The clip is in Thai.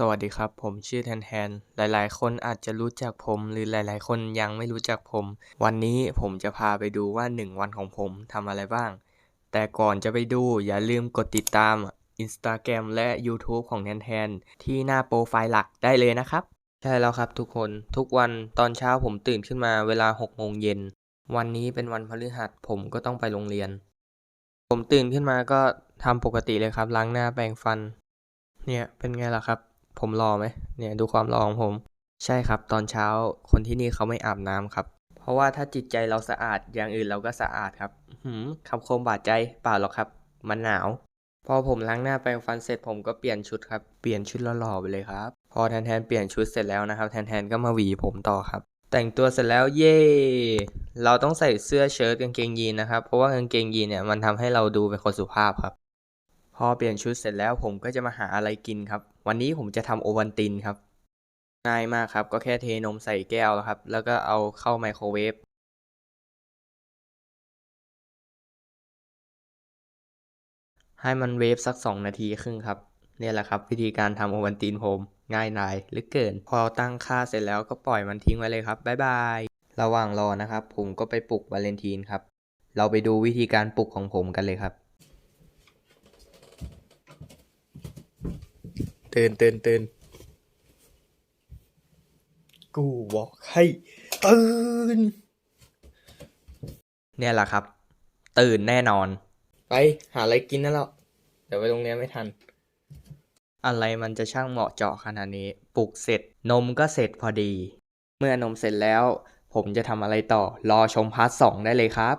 สวัสดีครับ ผมชื่อแทนแทน หลายๆ คนอาจจะรู้จักผม หรือหลาย ๆ คนยังไม่รู้จักผม วันนี้ผมจะพาไปดูว่า 1 วันของผมทำอะไรบ้าง แต่ก่อนจะไปดูอย่าลืมกดติดตาม Instagram และ YouTube ของแทนแทน ที่หน้าโปรไฟล์หลักได้เลยนะครับ ใช่แล้วครับทุกคนทุกวันตอนเช้าผมตื่นขึ้นมาเวลา6โมงเย็น วันนี้เป็นวันพฤหัสผมก็ต้องไปโรงเรียน ผมตื่นขึ้นมาก็ทำปกติเลยครับล้างหน้าแปรงฟัน เนี่ยเป็นไงล่ะครับ ผมรอไหมเนี่ยดูความรอของผม ใช่ครับ ตอนเช้าคนที่นี่เขาไม่อาบน้ำครับ เพราะว่าถ้าจิตใจเราสะอาดอย่างอื่นเราก็สะอาดครับหืมคำคมบาดใจเปล่าหรอกครับ มันหนาว พอผมล้างหน้าแปรงฟันเสร็จผมก็เปลี่ยนชุดครับเปลี่ยนชุดหล่อๆไปเลยครับ พอแทนแทนเปลี่ยนชุดเสร็จแล้วนะครับแทนแทนก็มาหวีผมต่อครับ แต่งตัวเสร็จแล้วเย่เราต้องใส่เสื้อเชิ้ตกางเกงยีนนะครับ เพราะว่ากางเกงยีนเนี่ยมันทำให้เราดูเป็นคนสุภาพครับ พอเปลี่ยนชุดเสร็จแล้วผมก็จะมาหาอะไรกินครับ วันนี้ผมจะทำโอวัลตินครับ ง่ายมากครับ ก็แค่เทนมใส่แก้วครับ แล้วก็เอาเข้าไมโครเวฟให้มันเวฟสัก 2 นาทีครึ่งครับเนี่ยแหละครับ วิธีการทำโอวัลตินผมง่ายดายหลือเกิน พอตั้งค่าเสร็จแล้วก็ปล่อยมันทิ้งไว้เลยครับบ๊ายบาย ระหว่างรอนะครับ ผมก็ไปปลุกวาเลนทีนครับ เราไปดูวิธีการปลุกของผมกันเลยครับ ตื่นตื่นตื่นกูบอกให้ตื่นเนี่ยแหละครับ ตื่นแน่นอน ไปหาอะไรกินนั่นแล้วเดี๋ยวไปโรงเรียนไม่ทัน อะไรมันจะช่างเหมาะเจาะขนาดนี้ปลุกเสร็จนมก็เสร็จพอดี เมื่อนมเสร็จแล้ว ผมจะทำอะไรต่อรอชมพาร์ทสองได้เลยครับ